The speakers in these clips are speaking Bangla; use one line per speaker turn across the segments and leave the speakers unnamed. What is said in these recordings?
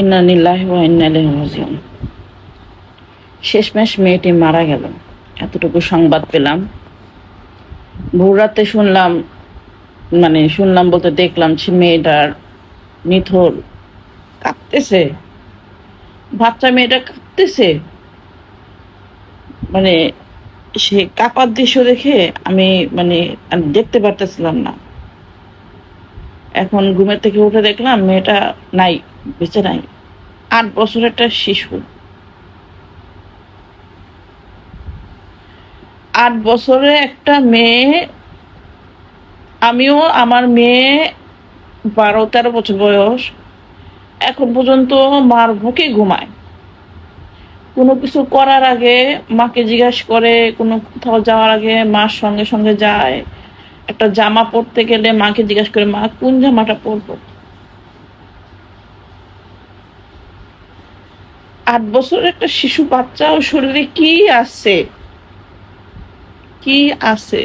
ইন্না নিল্লাহি ওয়া ইন্না ইলাইহি রাজিউন। শেষমেশ মেয়েটি মারা গেল। এতটুকু সংবাদ পেলাম। ভোর রাতে শুনলাম মানে শুনলাম বলতে দেখলাম সে মেয়েটার নিথর কাঁদতেছে বাচ্চা মেয়েটা কাঁদতেছে মানে সে কাপার দৃশ্য দেখে আমি মানে দেখতে পারতেছিলাম না। এখন ঘুমের থেকে উঠে দেখলাম মেয়েটা নাই, বেঁচে নাই। আট বছরের একটা শিশু। আট বছরে একটা মেয়ে, আমিও আমার মেয়ে বারো, তেরো বছর বয়স, এখন পর্যন্ত মার বুকে ঘুমায়। কোনো কিছু করার আগে মাকে জিজ্ঞাসা করে, কোনো কোথাও যাওয়ার আগে মার সঙ্গে সঙ্গে যায়। একটা জামা পরতে গেলে মাকে জিজ্ঞাসা করে, মা, কোন জামাটা পরবো? আট বছরের একটা শিশু বাচ্চা ও শরীরে কি আছে? কি আছে?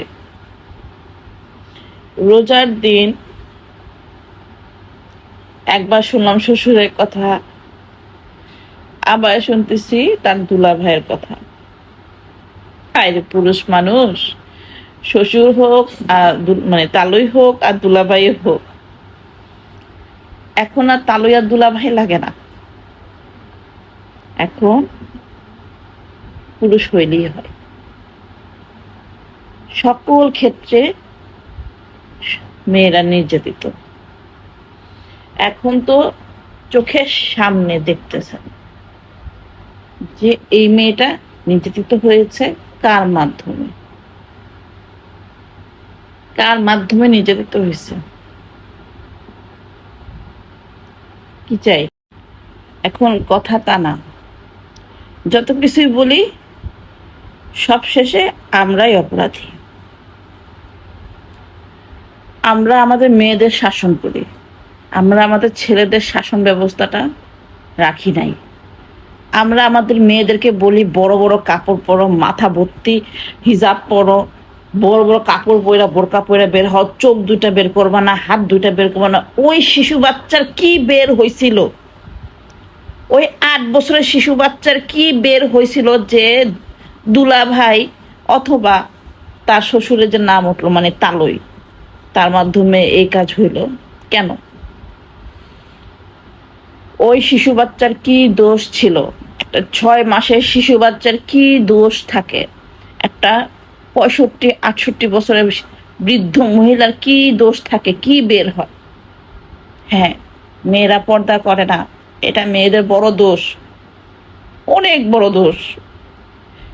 রোজার দিন একবার শুনলাম শ্বশুরের কথা, আবার শুনতেছি তার দুলা ভাইয়ের কথা। আরে পুরুষ মানুষ। শ্বশুর হোক আর মানে তালুই হোক আর দুলাভাই হোক। এখন আর তালুই আর দুলাভাই লাগে না। এখন পুরুষ হইলেই হয়। সকল ক্ষেত্রে মেয়েরা নির্যাতিত। এখন তো চোখের সামনে দেখতেছেন যে এই মেয়েটা নির্যাতিত হয়েছে কার মাধ্যমে? কার মাধ্যমে নির্যাতিত হয়েছে। কি চাই? এখন কথা তা না। যত কিছুই বলি, সব শেষে আমরাই অপরাধী। আমরা আমাদের মেয়েদের শাসন করি। আমরা আমাদের ছেলেদের শাসন ব্যবস্থাটা রাখি নাই। আমরা আমাদের মেয়েদেরকে বলি, বড় বড় কাপড় পরো, মাথা ভর্তি, হিজাব পরো বড় বড় কাপড় পরে বোরকা পরে বের হও, চোখ দুইটা বের করবা না, হাত দুইটা বের করবা না। ওই শিশু বাচ্চার কি বের হয়েছিল ওই আট বছরের শিশু বাচ্চার কি বের হয়েছিল যে দুলা ভাই অথবা তার শ্বশুরের যে নাম উঠল মানে তালই, তার মাধ্যমে এই কাজ হইল? কেন? ওই শিশু বাচ্চার কি দোষ ছিল? ছয় মাসের শিশু বাচ্চার কি দোষ থাকে? একটা পঁয়ষট্টি, আটষট্টি বছরের বৃদ্ধ মহিলার কি দোষ থাকে? কি বের হয়? হ্যাঁ মেয়েরা পর্দা করে না। এটা মেয়েদের বড় দোষ। অনেক বড় দোষ।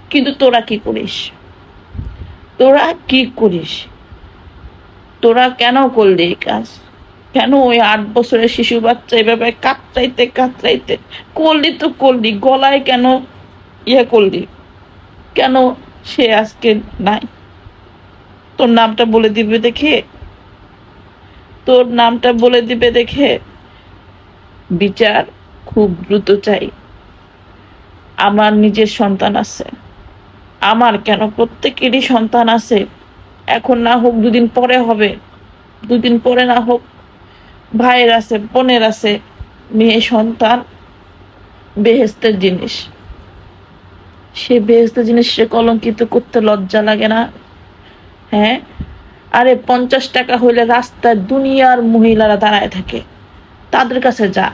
কিন্তু তোরা কি করিস? তোরা কি করিস? তোরা কেন করলি এই কাজ? কেন ওই আট বছরের শিশু বাচ্চা এভাবে কাতরাইতে কাতরাইতে করলি তো করলি, গলায় কেন ইয়ে করলি? কেন সে আজকে নাই। তোর নামটা বলে দিবে দেখে, তোর নামটা বলে দিবে দেখে বিচার খুব দ্রুত চাই। আমার নিজের সন্তান আছে। আমার কেন প্রত্যেকেরই সন্তান আছে। এখন না হোক দুদিন পরে হবে, দুদিন পরে না হোক ভাইয়ের আছে, বোনের আছে, মেয়ে সন্তান, বেহেস্তের জিনিস। সে বেহস্ত জিনিস কলঙ্কিত করতে লজ্জা লাগে না। হ্যাঁ? আরে পঞ্চাশ টাকা হইলে রাস্তায় দুনিয়ার মহিলারা দাঁড়ায় থাকে। তাদের কাছে যা।